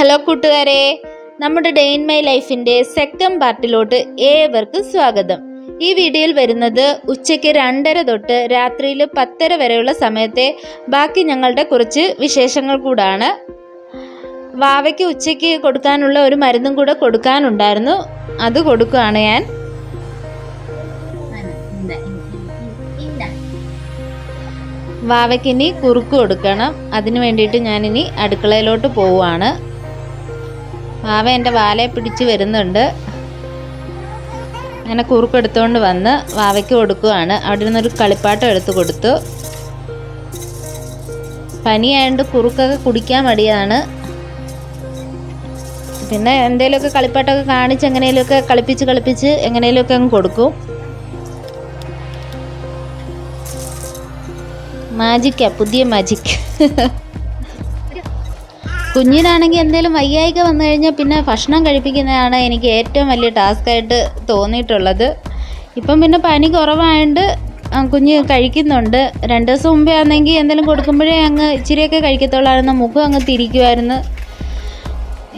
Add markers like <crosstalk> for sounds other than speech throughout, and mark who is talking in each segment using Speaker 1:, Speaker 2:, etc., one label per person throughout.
Speaker 1: Hello കൂട്ടുകാരെ നമ്മുടെ Dain my ലൈഫിന്റെ സെക്കൻഡ് പാർട്ടിലോട്ട് ഏവർക്കും സ്വാഗതം. ഈ വീഡിയോയിൽ വരുന്നത് ഉച്ചയ്ക്ക് രണ്ടര തൊട്ട് രാത്രിയിൽ പത്തര വരെയുള്ള സമയത്തെ ബാക്കി ഞങ്ങളുടെ കുറച്ച് വിശേഷങ്ങൾ കൂടാണ്. വാവയ്ക്ക് ഉച്ചയ്ക്ക് കൊടുക്കാനുള്ള ഒരു മരുന്നും കൂടെ കൊടുക്കാനുണ്ടായിരുന്നു. അത് കൊടുക്കുകയാണ് ഞാൻ. വാവയ്ക്ക് ഇനി കുറുക്ക് കൊടുക്കണം. അതിന് വേണ്ടിയിട്ട് ഞാനിനി അടുക്കളയിലോട്ട് പോവുകയാണ്. വാവ എന്റെ വാലയെ പിടിച്ച് വരുന്നുണ്ട്. അങ്ങനെ കുറുക്കെടുത്തുകൊണ്ട് വന്ന് വാവയ്ക്ക് കൊടുക്കുകയാണ് അവിടെ നിന്നൊരു കളിപ്പാട്ടം എടുത്ത് കൊടുത്തു. പനിയായതുകൊണ്ട് കുറുക്കൊക്കെ കുടിക്കാൻ മടിയാണ്. പിന്നെ എന്തെങ്കിലുമൊക്കെ കളിപ്പാട്ടമൊക്കെ കാണിച്ച് എങ്ങനെയൊക്കെ കളിപ്പിച്ച് കളിപ്പിച്ച് എങ്ങനെയൊക്കെ അങ്ങ് കൊടുക്കും. മാജിക്കാ പുതിയ മാജിക് കുഞ്ഞിനാണെങ്കിൽ എന്തെങ്കിലും വയ്യായിക വന്നു കഴിഞ്ഞാൽ പിന്നെ ഭക്ഷണം കഴിപ്പിക്കുന്നതാണ് എനിക്ക് ഏറ്റവും വലിയ ടാസ്ക്കായിട്ട് തോന്നിയിട്ടുള്ളത്. ഇപ്പം പിന്നെ പനി കുറവായതുകൊണ്ട് കുഞ്ഞ് കഴിക്കുന്നുണ്ട്. രണ്ട് ദിവസം മുമ്പേ ആണെങ്കിൽ എന്തെങ്കിലും കൊടുക്കുമ്പോഴേ അങ്ങ് ഇച്ചിരിയൊക്കെ കഴിക്കത്തുള്ളായിരുന്നു മുഖം അങ്ങ് തിരിക്കുമായിരുന്നു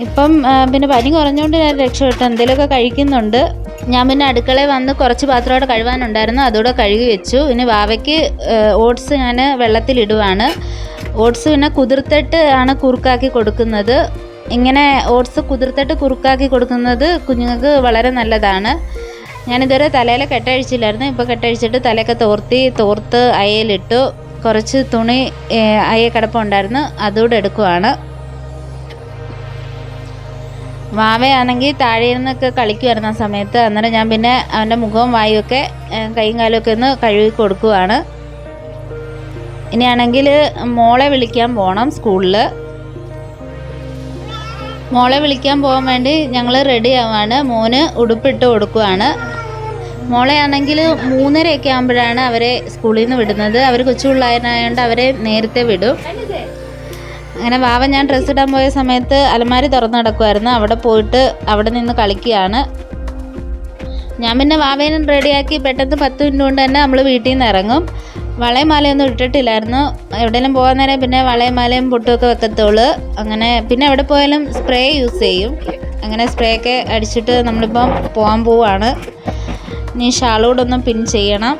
Speaker 1: ഇപ്പം പിന്നെ പനി കുറഞ്ഞുകൊണ്ട് ഞാൻ രക്ഷപ്പെട്ടു. എന്തെങ്കിലുമൊക്കെ കഴിക്കുന്നുണ്ട്. ഞാൻ പിന്നെ അടുക്കളയിൽ വന്ന് കുറച്ച് പാത്രമോടെ കഴുകാനുണ്ടായിരുന്നു. അതുകൂടെ കഴുകി വെച്ചു. പിന്നെ വാവയ്ക്ക് ഓട്സ് ഞാൻ വെള്ളത്തിലിടുവാണ്. ഓട്സ് പിന്നെ കുതിർത്തിട്ട് ആണ് കുറുക്കാക്കി കൊടുക്കുന്നത്. ഇങ്ങനെ ഓട്സ് കുതിർത്തിട്ട് കുറുക്കാക്കി കൊടുക്കുന്നത് കുഞ്ഞുങ്ങൾക്ക് വളരെ നല്ലതാണ്. ഞാനിതുവരെ തലയിൽ കെട്ടഴിച്ചില്ലായിരുന്നു. ഇപ്പോൾ കെട്ടഴിച്ചിട്ട് തലയൊക്കെ തോർത്തി തോർത്ത് അയയിലിട്ടു കുറച്ച് തുണി അയ കിടപ്പുണ്ടായിരുന്നു. അതുകൂടെ എടുക്കുവാണ്. വാവയാണെങ്കിൽ താഴെ നിന്നൊക്കെ കളിക്കുമായിരുന്നു ആ സമയത്ത്. അന്നേരം ഞാൻ പിന്നെ അവന്റെ മുഖവും വായുമൊക്കെ കൈയും കാലുമൊക്കെ ഒന്ന് കഴുകി കൊടുക്കുവാണ്. ഇനിയാണെങ്കിൽ മോളെ വിളിക്കാൻ പോകണം സ്കൂളിൽ മോളെ വിളിക്കാൻ പോകാൻ വേണ്ടി ഞങ്ങൾ റെഡി ആവാണ്. മോന് ഉടുപ്പിട്ട് കൊടുക്കുവാണ്. മോളെ ആണെങ്കിൽ മൂന്നരയൊക്കെ ആകുമ്പോഴാണ് അവരെ സ്കൂളിൽ നിന്ന് വിടുന്നത്. അവർ കൊച്ചു പിള്ളേരായതുകൊണ്ട് അവരെ നേരത്തെ വിടും. അങ്ങനെ വാവ ഞാൻ ഡ്രസ്സ് ഇടാൻ പോയ സമയത്ത് അലമാരി തുറന്നു നടക്കുമായിരുന്നു അവിടെ പോയിട്ട് അവിടെ നിന്ന് കളിക്കുകയാണ്. ഞാൻ പിന്നെ വാവേനും റെഡിയാക്കി പെട്ടെന്ന് പത്ത് മിനിറ്റ് കൊണ്ട് തന്നെ നമ്മൾ വീട്ടിൽ നിന്ന് ഇറങ്ങും. വളയും മാലയൊന്നും ഇട്ടിട്ടില്ലായിരുന്നു. എവിടെയെങ്കിലും പോകാൻ നേരം പിന്നെ വളയും മാലയും പൊട്ടുമൊക്കെ വെക്കത്തുള്ളൂ. അങ്ങനെ പിന്നെ എവിടെ പോയാലും സ്പ്രേ യൂസ് ചെയ്യും. അങ്ങനെ സ്പ്രേ ഒക്കെ അടിച്ചിട്ട് നമ്മളിപ്പം പോകാൻ പോവാണ്. ഇനി ഷാളൂടൊന്നും പിൻ ചെയ്യണം.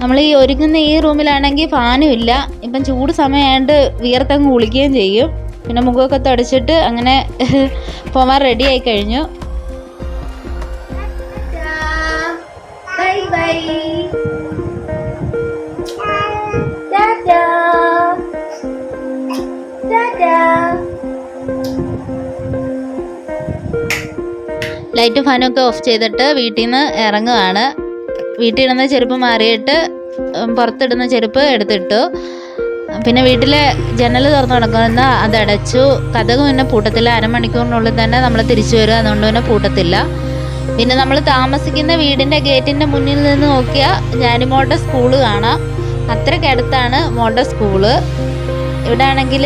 Speaker 1: നമ്മൾ ഈ ഒരുങ്ങുന്ന ഈ റൂമിലാണെങ്കിൽ ഫാനും ഇല്ല. ഇപ്പം ചൂട് സമയമായിട്ട് വിയർത്തങ്ങ് കുളിക്കുകയും ചെയ്യും. പിന്നെ മുഖമൊക്കെ തുടച്ചിട്ട് അങ്ങനെ <laughs> പോവാൻ റെഡി ആയി കഴിഞ്ഞു. ബൈ ബൈ ലൈറ്റും ലൈറ്റ് ഫാനൊക്കെ ഓഫ് ചെയ്തിട്ട് വീട്ടിൽ നിന്ന് ഇറങ്ങുകയാണ് വീട്ടിൽ ഇടുന്ന ചെരുപ്പ് മാറിയിട്ട് പുറത്തിടുന്ന ചെരുപ്പ് എടുത്തിട്ടു. പിന്നെ വീട്ടിലെ ജനൽ തുറന്നു കിടക്കുന്ന അത് അടച്ചു. കഥക് പിന്നെ പൂട്ടത്തില്ല. അരമണിക്കൂറിനുള്ളിൽ തന്നെ നമ്മൾ തിരിച്ചു വരും. അതുകൊണ്ട് പിന്നെ പൂട്ടത്തില്ല. പിന്നെ നമ്മൾ താമസിക്കുന്ന വീടിന്റെ ഗേറ്റിന്റെ മുന്നിൽ നിന്ന് നോക്കിയാൽ ജാനിമോളുടെ സ്കൂൾ കാണാം. അത്രയ്ക്ക് അടുത്താണ് മോളുടെ സ്കൂൾ. ഇവിടെ ആണെങ്കിൽ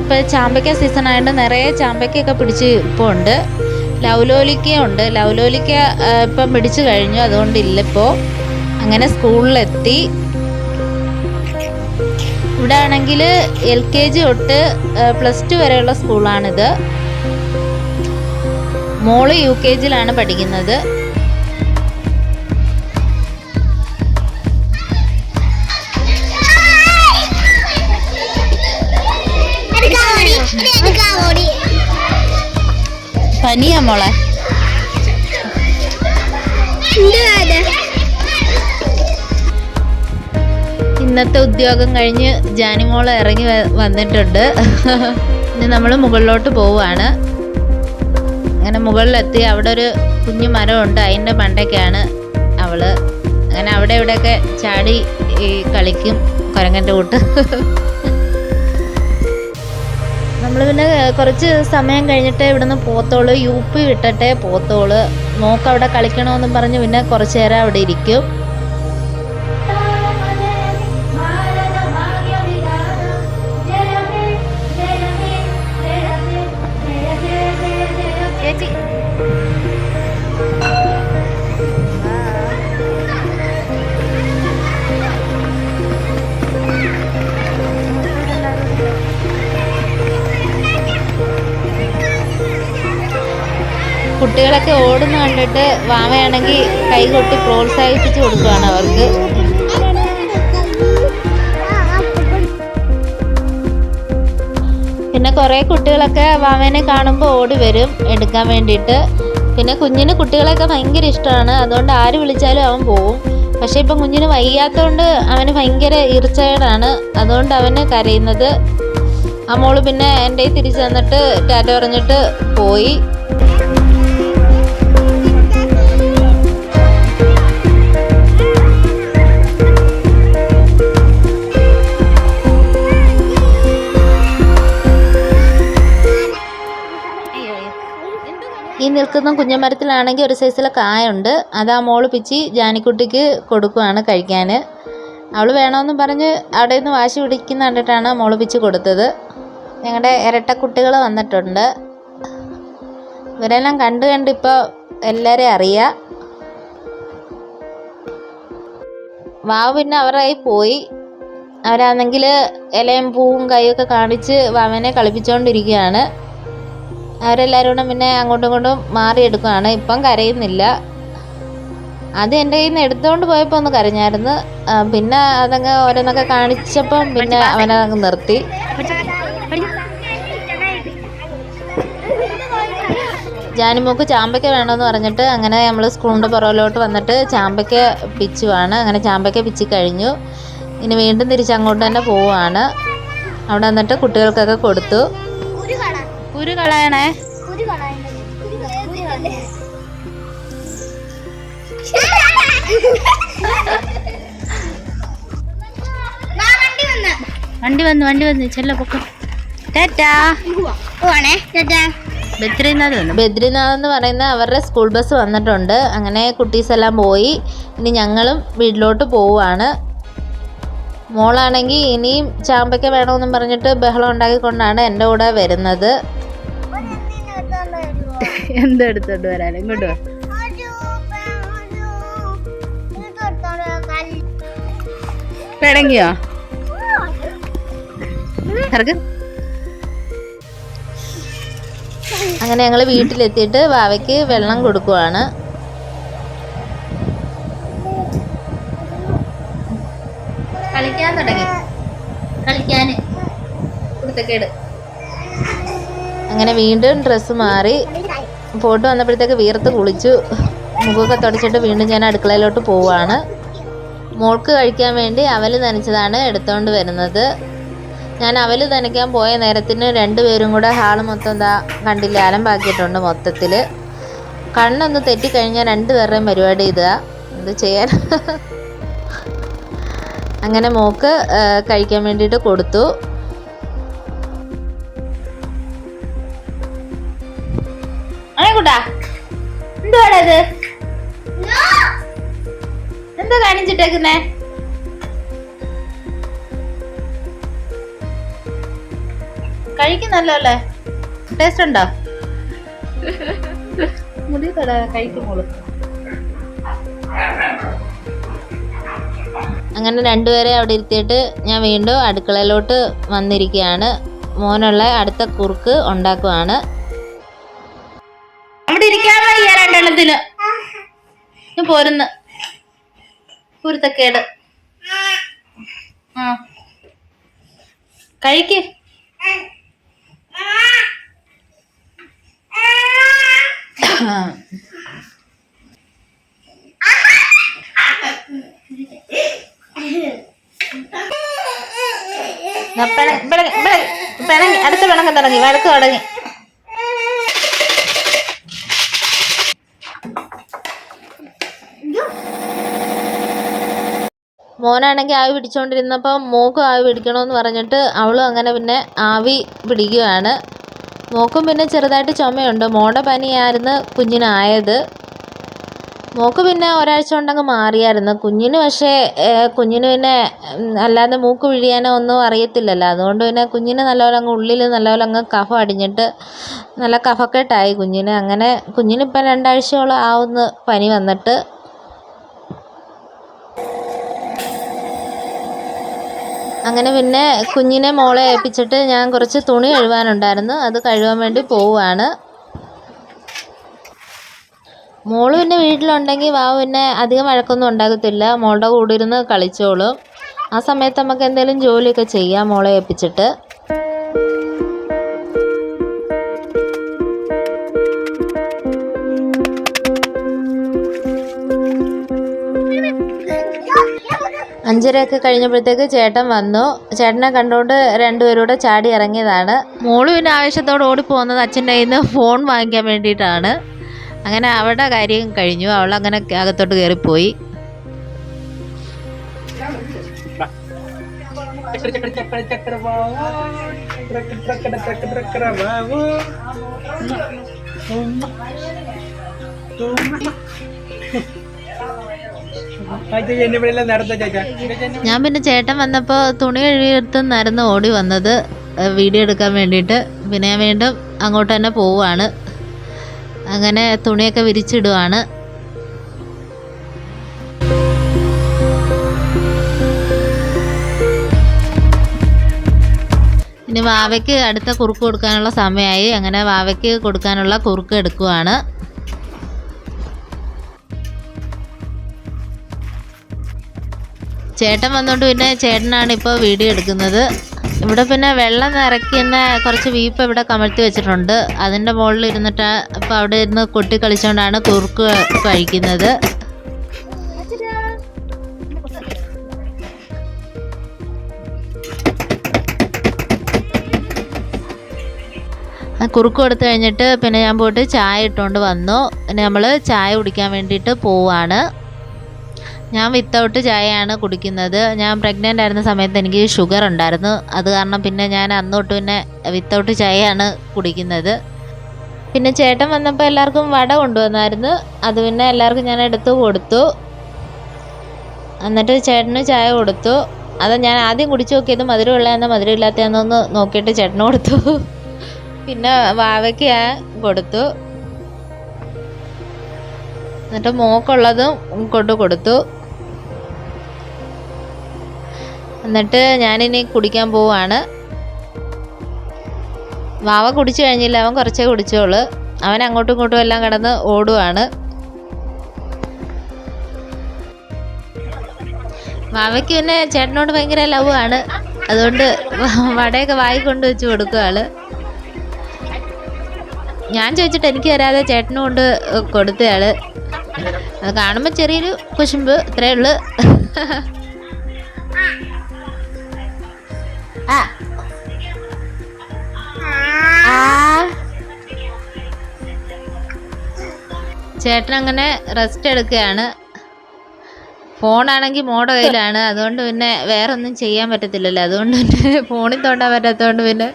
Speaker 1: ഇപ്പോൾ ചാമ്പയ്ക്ക സീസൺ ആയതുകൊണ്ട് നിറയെ ചാമ്പയ്ക്കൊക്കെ പിടിച്ച് ഇപ്പോൾ ഉണ്ട്. ലൗലോലിക്ക ഉണ്ട് ലൗലോലിക്ക ഇപ്പം പിടിച്ചു കഴിഞ്ഞു. അതുകൊണ്ട് ഇല്ല ഇപ്പോൾ അങ്ങനെ സ്കൂളിലെത്തി. ഇവിടെ ആണെങ്കിൽ എൽ കെ ജി തൊട്ട് പ്ലസ് ടു വരെയുള്ള സ്കൂളാണിത്. മോൾ യു കെ ജിയിലാണ് പഠിക്കുന്നത്. പനിയാ മോളെ. ഇന്നത്തെ ഉദ്യോഗം കഴിഞ്ഞ് ജാനിമോൾ ഇറങ്ങി വന്നിട്ടുണ്ട്. ഇനി നമ്മൾ മുകളിലോട്ട് പോവുകയാണ്. അങ്ങനെ മുകളിലെത്തി അവിടെ ഒരു കുഞ്ഞു മരമുണ്ട്. അതിന്റെ മണ്ടയ്ക്കാണ് അവൾ. അങ്ങനെ അവിടെ ഇവിടെയൊക്കെ ചാടി ഈ കളിക്കും കുരങ്ങന്റെ കൂട്ട്. നമ്മൾ പിന്നെ കുറച്ച് സമയം കഴിഞ്ഞിട്ട് ഇവിടുന്ന് പോത്തോളൂ. യു പി വിട്ടിട്ടേ പോത്തോളൂ. മോക്ക് അവിടെ കളിക്കണമെന്നും പറഞ്ഞ് പിന്നെ കുറച്ച് നേരം അവിടെ ഇരിക്കും. കുട്ടികളൊക്കെ ഓടുന്ന കണ്ടിട്ട് വാവയാണെങ്കിൽ കൈകൊട്ടി പ്രോത്സാഹിപ്പിച്ച് കൊടുക്കുകയാണ് അവർക്ക്. പിന്നെ കുറേ കുട്ടികളൊക്കെ വാമേനെ കാണുമ്പോൾ ഓടി വരും എടുക്കാൻ വേണ്ടിയിട്ട്. പിന്നെ കുഞ്ഞിന് കുട്ടികളെയൊക്കെ ഭയങ്കര ഇഷ്ടമാണ്. അതുകൊണ്ട് ആര് വിളിച്ചാലും അവൻ പോവും. പക്ഷെ ഇപ്പം കുഞ്ഞിന് വയ്യാത്തതുകൊണ്ട് അവന് ഭയങ്കര ഈർച്ചകേടാണ്. അതുകൊണ്ട് അവന് കരയുന്നത്. ആ മോൾ പിന്നെ എന്റെ തിരിച്ചു തന്നിട്ട് ടാറ്റ പറഞ്ഞിട്ട് പോയി. നിൽക്കുന്ന കുഞ്ഞമരത്തിലാണെങ്കിൽ ഒരു സൈസിലെ കായുണ്ട്. അത് ആ മോൾ പിച്ചി ജാനിക്കുട്ടിക്ക് കൊടുക്കുവാണ് കഴിക്കാൻ അവൾ വേണമെന്ന് പറഞ്ഞ് അവിടെ നിന്ന് വാശി പിടിക്കുന്ന കണ്ടിട്ടാണ് മോൾ പിച്ചി കൊടുത്തത്. ഞങ്ങളുടെ ഇരട്ട കുട്ടികൾ വന്നിട്ടുണ്ട്. ഇവരെല്ലാം കണ്ട് കണ്ട് ഇപ്പോൾ എല്ലാവരെയും അറിയാം. വാവ് പിന്നെ അവരായി പോയി. അവരാണെങ്കിൽ ഇലയും പൂവും കൈയൊക്കെ കാണിച്ച് വാവനെ കളിപ്പിച്ചുകൊണ്ടിരിക്കുകയാണ് അവരെല്ലാവരും കൂടെ പിന്നെ അങ്ങോട്ടും ഇങ്ങോട്ടും മാറിയെടുക്കുകയാണ് ഇപ്പം കരയുന്നില്ല. അത് എന്റെ കയ്യിൽ നിന്ന് എടുത്തുകൊണ്ട് പോയപ്പോൾ ഒന്ന് കരഞ്ഞായിരുന്നു. പിന്നെ അതങ്ങ് ഓരോന്നൊക്കെ കാണിച്ചപ്പം പിന്നെ അവനെ അവനങ്ങ് നിർത്തി. ജാനിമോക്ക് ചാമ്പയ്ക്ക വേണമെന്ന് പറഞ്ഞിട്ട് അങ്ങനെ നമ്മൾ സ്കൂളിന്റെ പുറകിലോട്ട് വന്നിട്ട് ചാമ്പയ്ക്ക പിച്ചുവാണ്. അങ്ങനെ ചാമ്പയ്ക്ക പിച്ചി കഴിഞ്ഞു. ഇനി വീണ്ടും തിരിച്ച് അങ്ങോട്ട് തന്നെ പോവുകയാണ്. അവിടെ വന്നിട്ട് കുട്ടികൾക്കൊക്കെ കൊടുത്തു.
Speaker 2: കുരു
Speaker 1: കളയണേ.
Speaker 2: വണ്ടി വന്ന്.
Speaker 1: വണ്ടി വന്നു വണ്ടി വന്നു. ചെല്ല പൊക്ക. ടാറ്റാ.
Speaker 2: ചേട്ടാ
Speaker 1: ബദ്രിനാഥ് വന്നു. ബദ്രിനാഥ് എന്ന് പറയുന്ന അവരുടെ സ്കൂൾ ബസ് വന്നിട്ടുണ്ട്. അങ്ങനെ കുട്ടീസ് എല്ലാം പോയി. ഇനി ഞങ്ങളും വീട്ടിലോട്ട് പോവുകയാണ്. മോളാണെങ്കിൽ ഇനിയും ചാമ്പയ്ക്ക വേണമെന്നും പറഞ്ഞിട്ട് ബഹളം ഉണ്ടാക്കിക്കൊണ്ടാണ് എന്റെ കൂടെ വരുന്നത്. എന്താ എടുത്തോണ്ട് വരാൻ? ഇങ്ങോട്ട്. പിണങ്ങിയോ? അങ്ങനെ ഞങ്ങൾ വീട്ടിലെത്തിയിട്ട് വാവയ്ക്ക് വെള്ളം കൊടുക്കുവാണ്. കളിക്കാൻ തുടങ്ങി. കളിക്കാന്. അങ്ങനെ വീണ്ടും ഡ്രസ്സ് മാറി. പോട്ട് വന്നപ്പോഴത്തേക്ക് വീർത്ത് കുളിച്ചു. മുഖമൊക്കെ തുടച്ചിട്ട് വീണ്ടും ഞാൻ അടുക്കളയിലോട്ട് പോവുകയാണ് മോൾക്ക് കഴിക്കാൻ വേണ്ടി അവൽ നനച്ചതാണ് എടുത്തുകൊണ്ട് വരുന്നത്. ഞാൻ അവൽ നനയ്ക്കാൻ പോയ നേരത്തിന് രണ്ടുപേരും കൂടെ ഹാൾ മൊത്തം എന്താ കണ്ടില്ല അലമ്പാക്കിയിട്ടുണ്ട് മൊത്തത്തിൽ കണ്ണൊന്ന് തെറ്റിക്കഴിഞ്ഞാൽ രണ്ടുപേരുടെയും പരിപാടി ഇതാ. എന്ത് ചെയ്യാൻ? അങ്ങനെ മോക്ക് കഴിക്കാൻ വേണ്ടിയിട്ട് കൊടുത്തു. കഴിക്കുന്നല്ലോ അല്ലേ ടേസ്റ്റ് ഉണ്ടോ? മുടി തട കഴിക്കുമ്പോൾ. അങ്ങനെ രണ്ടുപേരെ അവിടെ ഇരുത്തിയിട്ട് ഞാൻ വീണ്ടും അടുക്കളയിലോട്ട് വന്നിരിക്കുകയാണ്. മോനുള്ള അടുത്ത കുറുക്ക് ഉണ്ടാക്കുവാണ്. അവിടെ ഇരിക്കാൻ വയ്യ രണ്ടെണ്ണത്തിന്. ഞാൻ പോരുന്ന്. കുരുത്തക്കേട് ആ. കഴിക്ക് ദാ പിണ- പിണ- പിണ- പിണങ്ങി അടുത്ത പിണക്കം തുടങ്ങി വഴക്ക് തുടങ്ങി. മോനാണെങ്കിൽ ആവി പിടിച്ചുകൊണ്ടിരുന്നപ്പോൾ മോക്കും ആവി പിടിക്കണമെന്ന് പറഞ്ഞിട്ട് അവളും അങ്ങനെ പിന്നെ ആവി പിടിക്കുകയാണ് മോക്കും പിന്നെ ചെറുതായിട്ട് ചുമയുണ്ട്. മോടെ പനിയായിരുന്നു കുഞ്ഞിനായത്. മോക്ക് പിന്നെ ഒരാഴ്ച കൊണ്ടങ്ങ് മാറിയായിരുന്നു. കുഞ്ഞിന് പക്ഷേ കുഞ്ഞിന് പിന്നെ അല്ലാതെ മൂക്ക് പിഴിയാനോ ഒന്നും അറിയത്തില്ലല്ലോ. അതുകൊണ്ട് പിന്നെ കുഞ്ഞിന് നല്ലപോലെ അങ്ങ് ഉള്ളിൽ നല്ലപോലെ അങ്ങ് കഫം അടിഞ്ഞിട്ട് നല്ല കഫക്കെട്ടായി കുഞ്ഞിന്. അങ്ങനെ കുഞ്ഞിനിപ്പം രണ്ടാഴ്ചയോളം ആവുന്നു പനി വന്നിട്ട് അങ്ങനെ പിന്നെ കുഞ്ഞിനെ മോളെ ഏൽപ്പിച്ചിട്ട് ഞാൻ കുറച്ച് തുണി കഴുകാനുണ്ടായിരുന്നു അത് കഴുകാൻ വേണ്ടി പോവുകയാണ്. മോൾ പിന്നെ വീട്ടിലുണ്ടെങ്കിൽ വാവ് പിന്നെ അധികം വഴക്കൊന്നും ഉണ്ടാകത്തില്ല മോളുടെ കൂടെ ഇരുന്ന് കളിച്ചോളും. ആ സമയത്ത് നമുക്ക് എന്തെങ്കിലും ജോലിയൊക്കെ ചെയ്യാം മോളെ ഏൽപ്പിച്ചിട്ട്. അഞ്ചരയൊക്കെ കഴിഞ്ഞപ്പോഴത്തേക്ക് ചേട്ടൻ വന്നു. ചേട്ടനെ കണ്ടുകൊണ്ട് രണ്ടുപേരൂടെ ചാടി ഇറങ്ങിയതാണ്. മോൾ പിന്നെ ആവേശത്തോടെ ഓടിപ്പോകുന്നത് അച്ഛന്റെ കയ്യിൽ നിന്ന് ഫോൺ വാങ്ങിക്കാൻ വേണ്ടിയിട്ടാണ്. അങ്ങനെ അവളുടെ കാര്യം കഴിഞ്ഞു. അവൾ അങ്ങനെ അകത്തോട്ട് കയറിപ്പോയി.
Speaker 3: ചക്ര
Speaker 1: ഞാൻ പിന്നെ ചേട്ടൻ വന്നപ്പോൾ തുണി കഴുകിയെടുത്തുനിന്നായിരുന്നു ഓടി വന്നത് വീഡിയോ എടുക്കാൻ വേണ്ടിയിട്ട്. പിന്നെ ഞാൻ വീണ്ടും അങ്ങോട്ട് തന്നെ പോവുകയാണ് അങ്ങനെ തുണിയൊക്കെ വിരിച്ചിടുവാണ്. ഇനി വാവയ്ക്ക് അടുത്ത കുറുക്ക് കൊടുക്കാനുള്ള സമയമായി. അങ്ങനെ വാവയ്ക്ക് കൊടുക്കാനുള്ള കുറുക്ക് എടുക്കുവാണ്. ചേട്ടൻ വന്നോണ്ട് പിന്നെ ചേട്ടനാണ് ഇപ്പോൾ വീഡിയോ എടുക്കുന്നത്. ഇവിടെ പിന്നെ വെള്ളം നിറയ്ക്കുന്ന കുറച്ച് വീപ്പ് ഇവിടെ കമഴ്ത്തി വെച്ചിട്ടുണ്ട്. അതിന്റെ മുകളിൽ ഇരുന്നിട്ട് ഇപ്പോൾ അവിടെ ഇരുന്ന് കൊട്ടി കളിച്ചുകൊണ്ടാണ് കുറുക്ക് കഴിക്കുന്നത്. കുറുക്ക് കൊടുത്തു കഴിഞ്ഞിട്ട് പിന്നെ ഞാൻ പോയിട്ട് ചായ ഇട്ടുകൊണ്ട് വന്നു. പിന്നെ നമ്മൾ ചായ കുടിക്കാൻ വേണ്ടിയിട്ട് പോവാണ്. ഞാൻ വിത്തൗട്ട് ചായയാണ് കുടിക്കുന്നത്. ഞാൻ പ്രഗ്നന്റ് ആയിരുന്ന സമയത്ത് എനിക്ക് ഷുഗർ ഉണ്ടായിരുന്നു. അത് കാരണം പിന്നെ ഞാൻ അന്നോട്ട് പിന്നെ വിത്തൗട്ട് ചായയാണ് കുടിക്കുന്നത്. പിന്നെ ചേട്ടൻ വന്നപ്പോൾ എല്ലാവർക്കും വട കൊണ്ടുവന്നായിരുന്നു. അത് പിന്നെ എല്ലാവർക്കും ഞാൻ എടുത്ത് കൊടുത്തു. എന്നിട്ട് ചേട്ടന് ചായ കൊടുത്തു. അത് ഞാൻ ആദ്യം കുടിച്ചു നോക്കിയത് മധുരമുള്ളതെന്നോ മധുരം ഇല്ലാത്തതെന്നൊന്ന് നോക്കിയിട്ട് ചേട്ടന് കൊടുത്തു. പിന്നെ വാവയ്ക്ക് ഞാൻ കൊടുത്തു. എന്നിട്ട് മോക്കുള്ളതും കൊണ്ട് കൊടുത്തു. എന്നിട്ട് ഞാനിനി കുടിക്കാൻ പോവാണ്. വാവ കുടിച്ചു കഴിഞ്ഞില്ല അവൻ കുറച്ചേ കുടിച്ചോളൂ. അവൻ അങ്ങോട്ടും ഇങ്ങോട്ടും എല്ലാം കിടന്ന് ഓടുവാണ്. വാവയ്ക്ക് പിന്നെ ചേട്ടനോട് ഭയങ്കര ലവ് ആണ്. അതുകൊണ്ട് വടയൊക്കെ വായി കൊണ്ട് വെച്ച് കൊടുക്കുകയാണ് ഞാൻ ചോദിച്ചിട്ട് എനിക്ക് തരാതെ ചേട്ടനും കൊണ്ട് കൊടുത്തയാൾ. അത് കാണുമ്പോൾ ചെറിയൊരു കുശുമ്പ് ഇത്രയേ ഉള്ളു. <laughs> ആ. ചേട്ടൻ അങ്ങനെ റെസ്റ്റ് എടുക്കുകയാണ്. ഫോണാണെങ്കിൽ മോടെ കയ്യിലാണ്. അതുകൊണ്ട് പിന്നെ വേറെ ഒന്നും ചെയ്യാൻ പറ്റത്തില്ലല്ലോ. അതുകൊണ്ട് പിന്നെ ഫോണിൽ തോണ്ടാൻ പറ്റാത്തതുകൊണ്ട് പിന്നെ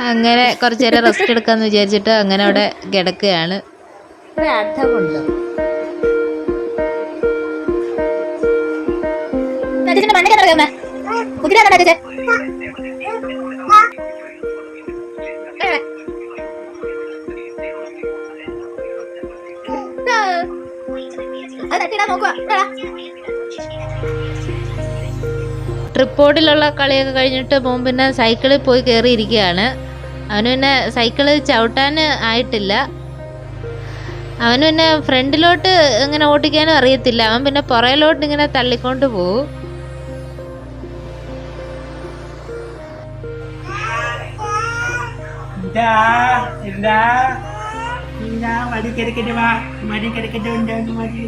Speaker 1: അങ്ങനെ കുറച്ച് നേരം റെസ്റ്റ് എടുക്കാമെന്ന് വിചാരിച്ചിട്ട് അങ്ങനെ അവിടെ കിടക്കുകയാണ്. അർത്ഥമുണ്ട്
Speaker 2: നോക്കുക
Speaker 1: ട്രിപ്പോർഡിലുള്ള കളിയൊക്കെ കഴിഞ്ഞിട്ട് മോൻ പിന്നെ സൈക്കിളിൽ പോയി കയറിയിരിക്കുകയാണ് അവന് പിന്നെ സൈക്കിൾ ചവിട്ടാൻ ആയിട്ടില്ല. അവന് പിന്നെ ഫ്രണ്ടിലോട്ട് ഇങ്ങനെ ഓട്ടിക്കാനും അറിയത്തില്ല. അവൻ പിന്നെ പുറയിലോട്ട് ഇങ്ങനെ തള്ളിക്കൊണ്ട് പോവും.
Speaker 3: മടി കിടക്കട്ടെ വാ. മടി കിടക്കട്ടെ ഉണ്ടാകും മടി.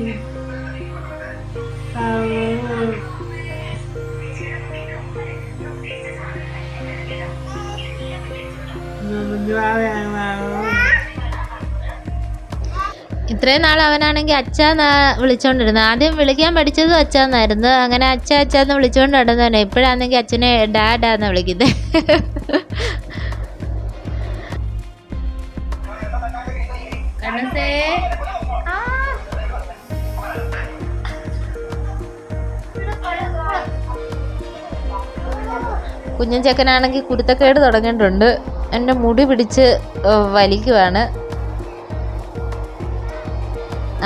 Speaker 1: ഇത്രയും നാൾ അവനാണെങ്കിൽ അച്ഛാന്നാ വിളിച്ചോണ്ടിരുന്നത്. ആദ്യം വിളിക്കാൻ പഠിച്ചതും അച്ഛാന്നായിരുന്നു. അങ്ങനെ അച്ഛ അച്ഛാന്ന് വിളിച്ചോണ്ട് നടന്നതന്നെ ഇപ്പോഴാണെങ്കിൽ അച്ഛനെ ഡാഡാന്ന് വിളിക്കുന്നത് കുഞ്ഞൻ ചെക്കനാണെങ്കിൽ കുരുത്തക്കേട് തുടങ്ങിയിട്ടുണ്ട്. എന്റെ മുടി പിടിച്ച് വലിക്കുവാണ്.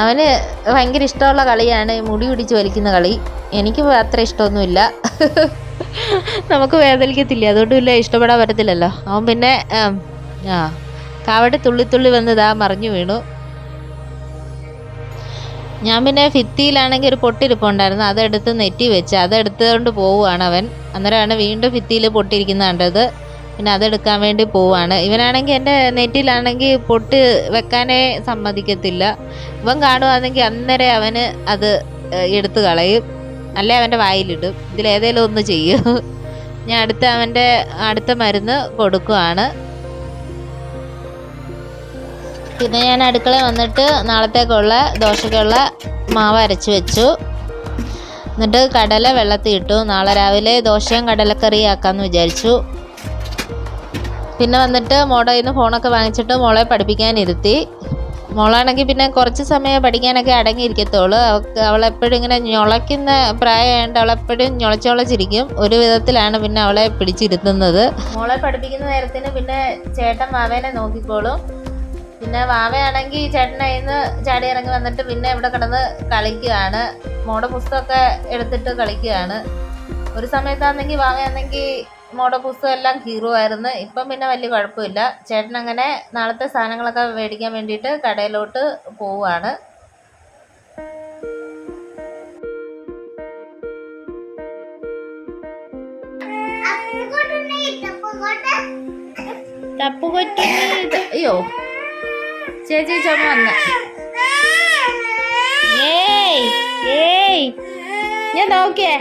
Speaker 1: അവന് ഭയങ്കര ഇഷ്ടമുള്ള കളിയാണ് മുടി പിടിച്ച് വലിക്കുന്ന കളി. എനിക്ക് അത്ര ഇഷ്ടമൊന്നുമില്ല. നമുക്ക് വേദനിക്കത്തില്ല? അതുകൊണ്ട് ഇല്ല ഇഷ്ടപ്പെടാൻ പറ്റത്തില്ലല്ലോ. അവൻ പിന്നെ ആ കാവടി തുള്ളി തുള്ളി വന്നതാ മറിഞ്ഞു വീണു. ഞാൻ പിന്നെ ഭിത്തിയിലാണെങ്കിൽ ഒരു പൊട്ടിരിപ്പുണ്ടായിരുന്നു അതെടുത്ത് നെറ്റി വെച്ച് അതെടുത്തുകൊണ്ട് പോവുകയാണ് അവൻ. അന്നേരമാണ് വീണ്ടും ഭിത്തിയിൽ പൊട്ടിയിരിക്കുന്ന കണ്ടത്. പിന്നെ അതെടുക്കാൻ വേണ്ടി പോവാണ് ഇവനാണെങ്കിൽ എന്റെ നെറ്റിലാണെങ്കിൽ പൊട്ട് വെക്കാനേ സമ്മതിക്കത്തില്ല. ഇവൻ കാണുവാണെങ്കിൽ അന്നേരം അവന് അത് എടുത്തു കളയും. അല്ലെ അവന്റെ വായിലിടും. ഇതിലേതേലും ഒന്ന് ചെയ്യും. ഞാൻ അടുത്ത അവന്റെ അടുത്ത മരുന്ന് കൊടുക്കുവാണ്. പിന്നെ ഞാൻ അടുക്കള വന്നിട്ട് നാളത്തേക്കുള്ള ദോശക്കുള്ള മാവ് അരച്ച് വെച്ചു. എന്നിട്ട് കടല വെള്ളത്തിൽ ഇട്ടു. നാളെ രാവിലെ ദോശയും കടലക്കറിയും ആക്കാമെന്ന് വിചാരിച്ചു. പിന്നെ വന്നിട്ട് മോടെ ഇന്ന് ഫോണൊക്കെ വാങ്ങിച്ചിട്ട് മോളെ പഠിപ്പിക്കാനിരുത്തി മോളാണെങ്കിൽ പിന്നെ കുറച്ച് സമയം പഠിക്കാനൊക്കെ അടങ്ങിയിരിക്കത്തുള്ളൂ. അവൾക്ക് അവളെപ്പോഴും ഇങ്ങനെ ഞൊളയ്ക്കുന്ന പ്രായമായതുകൊണ്ട് അവളെപ്പോഴും ഞൊളച്ചൊളച്ചിരിക്കും. ഒരു വിധത്തിലാണ് പിന്നെ അവളെ പിടിച്ചിരുത്തുന്നത്. മോളെ പഠിപ്പിക്കുന്ന നേരത്തിന് പിന്നെ ചേട്ടൻ മാവേനെ നോക്കിക്കോളും. പിന്നെ വാവയാണെങ്കിൽ ചേട്ടൻ ഇന്ന് നിന്ന് ചാടി ഇറങ്ങി വന്നിട്ട് പിന്നെ ഇവിടെ കിടന്ന് കളിക്കുകയാണ്. മോഡ പുസ്തകമൊക്കെ എടുത്തിട്ട് കളിക്കുകയാണ്. ഒരു സമയത്താണെങ്കിൽ വാവയാണെങ്കിൽ മോഡ പുസ്തകം എല്ലാം കീറുമായിരുന്നു ഇപ്പം പിന്നെ വലിയ കുഴപ്പമില്ല. ചേട്ടൻ അങ്ങനെ നാളത്തെ സാധനങ്ങളൊക്കെ മേടിക്കാൻ വേണ്ടിയിട്ട് കടയിലോട്ട് പോവുകയാണ്. തപ്പുകൊറ്റി അയ്യോ. ചേച്ചി ചുമ വന്ന. ഏയ് ഏയ്. ഞാൻ നോക്കിയേ.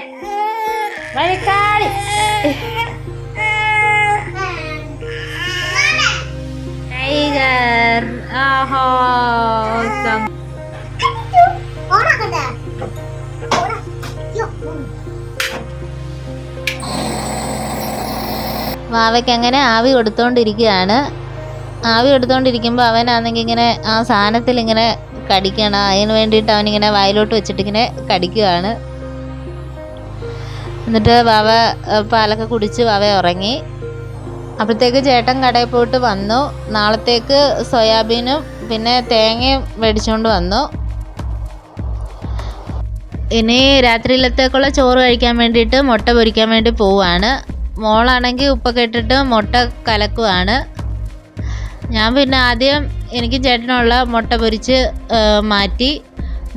Speaker 1: വഴിക്കാളി ടൈഗർ. ആഹോ. വാവയ്ക്ക് അങ്ങനെ ആവി കൊടുത്തോണ്ടിരിക്കുകയാണ്. ആവി എടുത്തുകൊണ്ടിരിക്കുമ്പോൾ അവനാണെങ്കിൽ ഇങ്ങനെ ആ സാധനത്തിൽ ഇങ്ങനെ കടിക്കണം. അതിന് വേണ്ടിയിട്ട് അവനിങ്ങനെ വായിലോട്ട് വെച്ചിട്ട് ഇങ്ങനെ കടിക്കുകയാണ് എന്നിട്ട് വാവ പാലൊക്കെ കുടിച്ച് വാവ ഉറങ്ങി. അപ്പോഴത്തേക്ക് ചേട്ടൻ കടയിൽ പോയിട്ട് വന്നു. നാളത്തേക്ക് സോയാബീനും പിന്നെ തേങ്ങയും മേടിച്ചുകൊണ്ട് വന്നു. ഇനി രാത്രിയിലത്തേക്കുള്ള ചോറ് കഴിക്കാൻ വേണ്ടിയിട്ട് മുട്ട പൊരിക്കാൻ വേണ്ടി പോവാണ്. മോളാണെങ്കിൽ ഉപ്പൊക്കെ ഇട്ടിട്ട് മുട്ട കലക്കുവാണ്. ഞാൻ പിന്നെ ആദ്യം എനിക്ക് ചേട്ടനുള്ള മുട്ട പൊരിച്ച് മാറ്റി.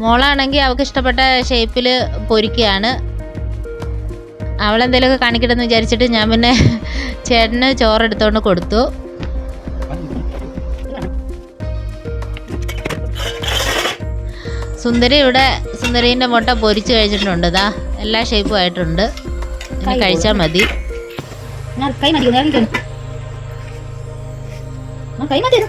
Speaker 1: മോളാണെങ്കിൽ അവൾക്ക് ഇഷ്ടപ്പെട്ട ഷേപ്പിൽ പൊരിക്കുകയാണ്. അവളെന്തെങ്കിലുമൊക്കെ കാണിക്കട്ടെ എന്ന് വിചാരിച്ചിട്ട് ഞാൻ പിന്നെ ചേട്ടന് ചോറെടുത്തോണ്ട് കൊടുത്തു. സുന്ദരി ഇവിടെ സുന്ദരീന്റെ മുട്ട പൊരിച്ചു കഴിച്ചിട്ടുണ്ട് ഇതാ എല്ലാ ഷേപ്പും ആയിട്ടുണ്ട്. ഇനി കഴിച്ചാൽ മതി.
Speaker 2: കൈ മാറ്റി ഞാൻ കൈ മാറ്റിയത്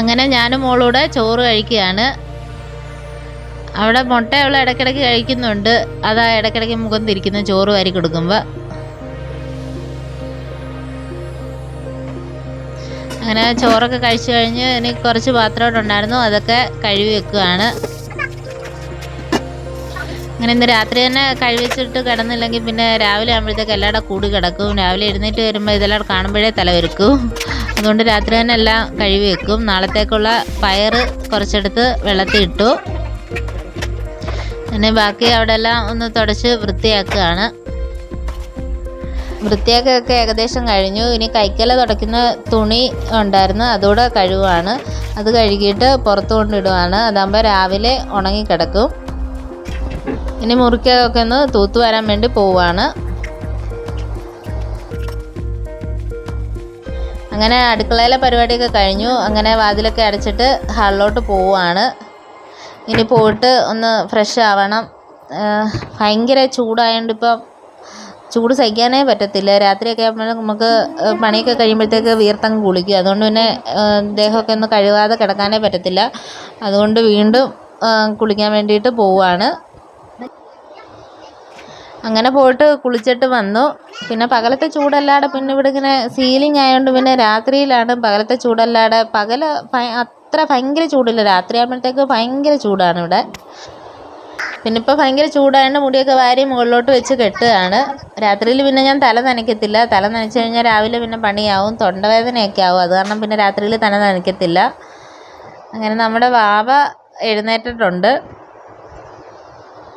Speaker 1: അങ്ങനെ ഞാനും മോളൂടെ ചോറ് കഴിക്കുകയാണ്. അവിടെ മുട്ട അവൾ ഇടയ്ക്കിടയ്ക്ക് കഴിക്കുന്നുണ്ട്. അതാ ഇടയ്ക്കിടയ്ക്ക് മുഖം തിരിക്കുന്ന ചോറ് വാരി കൊടുക്കുമ്പോൾ അങ്ങനെ ചോറൊക്കെ കഴിച്ചു കഴിഞ്ഞ് ഇനി കുറച്ച് പാത്രമോടെ ഉണ്ടായിരുന്നു. അതൊക്കെ കഴുകി വെക്കുകയാണ്. അങ്ങനെ ഇന്ന് രാത്രി തന്നെ കഴിവച്ചിട്ട് കിടന്നില്ലെങ്കിൽ പിന്നെ രാവിലെ ആകുമ്പോഴത്തേക്ക് എല്ലാവരുടെ കൂടി കിടക്കും. രാവിലെ എഴുന്നേറ്റ് വരുമ്പോൾ ഇതെല്ലാം കാണുമ്പോഴേ തലവെരുക്കും അതുകൊണ്ട് രാത്രി തന്നെ എല്ലാം കഴുകി വെക്കും. നാളത്തേക്കുള്ള പയർ കുറച്ചെടുത്ത് വെള്ളത്തിൽ ഇട്ടു. പിന്നെ ബാക്കി അവിടെ എല്ലാം ഒന്ന് തുടച്ച് വൃത്തിയാക്കുകയാണ്. വൃത്തിയാക്കൊക്കെ ഏകദേശം കഴിഞ്ഞു. ഇനി കൈക്കല തുടയ്ക്കുന്ന തുണി ഉണ്ടായിരുന്നു. അതുകൂടെ കഴുകുവാണ്. അത് കഴുകിയിട്ട് പുറത്ത് കൊണ്ടിടുവാണ്. അതാകുമ്പോൾ രാവിലെ ഉണങ്ങിക്കിടക്കും. ഇനി മുറിക്കൊക്കെ ഒന്ന് തൂത്തു വരാൻ വേണ്ടി പോവാണ്. അങ്ങനെ അടുക്കളയിലെ പരിപാടിയൊക്കെ കഴിഞ്ഞു. അങ്ങനെ വാതിലൊക്കെ അടച്ചിട്ട് ഹാളിലോട്ട് പോവുകയാണ് ഇനി പോയിട്ട് ഒന്ന് ഫ്രഷ് ആവണം. ഭയങ്കര ചൂടായതുകൊണ്ട് ഇപ്പം ചൂട് സഹിക്കാനേ പറ്റത്തില്ല. രാത്രിയൊക്കെ ആകുമ്പോൾ നമുക്ക് പണിയൊക്കെ കഴിയുമ്പോഴത്തേക്ക് വീർത്തങ്ങ് കുളിക്കും. അതുകൊണ്ട് പിന്നെ ദേഹമൊക്കെ ഒന്ന് കഴുകാതെ കിടക്കാനേ പറ്റത്തില്ല. അതുകൊണ്ട് വീണ്ടും കുളിക്കാൻ വേണ്ടിയിട്ട് പോവുകയാണ് അങ്ങനെ പോയിട്ട് കുളിച്ചിട്ട് വന്നു. പിന്നെ പകലത്തെ ചൂടല്ലാതെ പിന്നെ ഇവിടെ ഇങ്ങനെ സീലിംഗ് ആയതുകൊണ്ട് പിന്നെ രാത്രിയിലാണ് പകലത്തെ ചൂടല്ലാതെ പകൽ അത്ര ഭയങ്കര ചൂടില്ല. രാത്രി ആകുമ്പോഴത്തേക്ക് ഭയങ്കര ചൂടാണ് ഇവിടെ. പിന്നെ ഇപ്പോൾ ഭയങ്കര ചൂടായതുകൊണ്ട് മുടിയൊക്കെ വാരി മുകളിലോട്ട് വെച്ച് കെട്ടുകയാണ്. രാത്രിയിൽ പിന്നെ ഞാൻ തല നനയ്ക്കത്തില്ല. തല നനച്ച് കഴിഞ്ഞാൽ രാവിലെ പിന്നെ പണിയാവും. തൊണ്ടവേദനയൊക്കെ ആവും. അത് കാരണം പിന്നെ രാത്രിയിൽ തല നനയ്ക്കത്തില്ല. അങ്ങനെ നമ്മുടെ വാവ എഴുന്നേറ്റിട്ടുണ്ട്.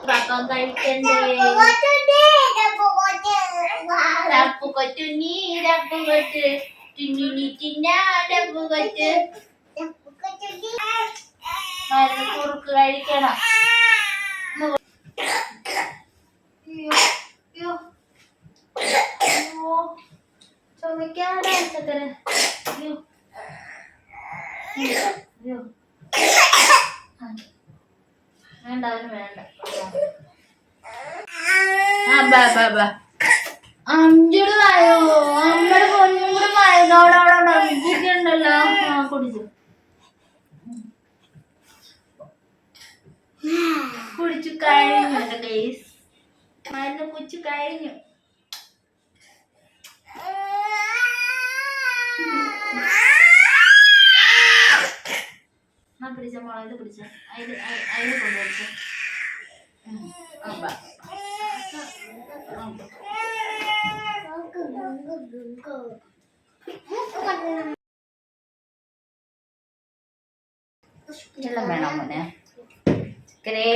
Speaker 4: അപ്പം കഴിക്കണ്ടേ ഡപ്പു കൊച്ചു നീ ഡപ്പു കൊച്ച് ടിന്നിനി ടിന്നാ ഡപ്പു കൊച്ച് മരുന്ന് കുറുക്ക് കഴിക്കണം അയ്യോ, അയ്യോ. അയ്യോ. ചുമക്കാതെ ചക്കര അയ്യോ അയ്യോ ആ. വേണ്ട. അവന് വേണ്ട അഞ്ചുടെ വായോ? അമ്മയുടെ പൊന്നും കൂടെ വായതോടോടെ ഉണ്ടല്ലോ. ആ കുടിച്ചു. കുടിച്ചു കഴിഞ്ഞു എന്റെ കേസ് മരുന്ന് കുടിച്ചു കഴിഞ്ഞു. ആ പിടിച്ച മോളെ ഇത് പിടിച്ച അതിൽ അതിൽ കൊണ്ടുവച്ച വെള്ളം വേണം മോനെ ചക്കരേ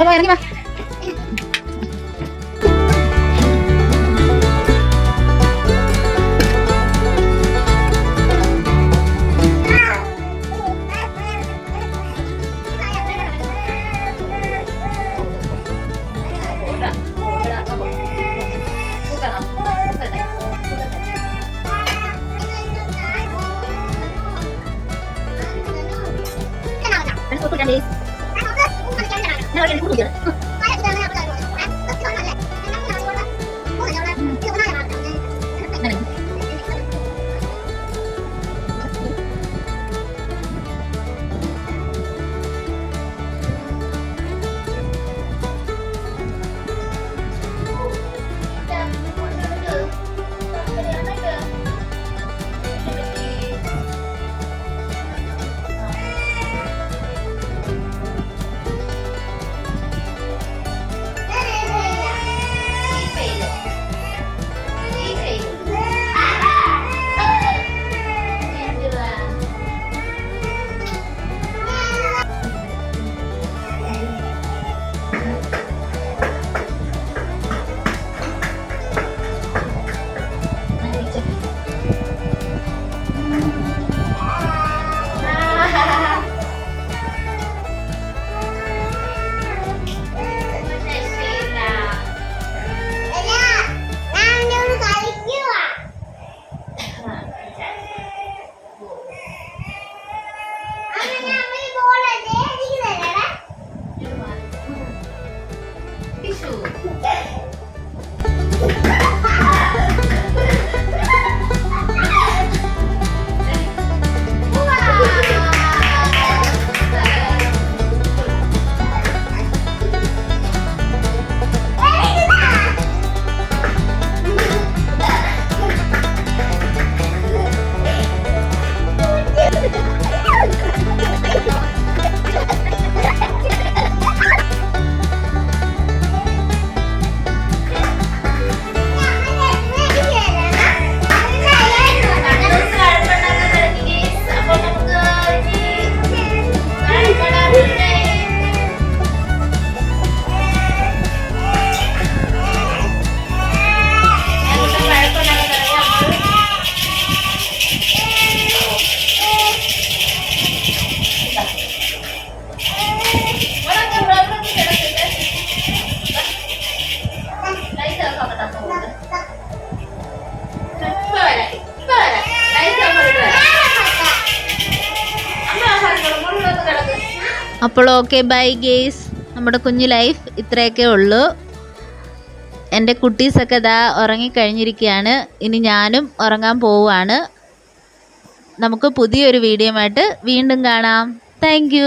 Speaker 4: വാ വാ ഇറങ്ങി വാ അപ്പോൾ ഓക്കെ ബൈ ഗേസ് നമ്മുടെ കുഞ്ഞു ലൈഫ് ഇത്രയൊക്കെ ഉള്ളൂ. എന്റെ കുട്ടീസൊക്കെ ഇതാ ഉറങ്ങിക്കഴിഞ്ഞിരിക്കുകയാണ്. ഇനി ഞാനും ഉറങ്ങാൻ പോവുകയാണ്. നമുക്ക് പുതിയൊരു വീഡിയോ ആയിട്ട് വീണ്ടും കാണാം.
Speaker 1: താങ്ക്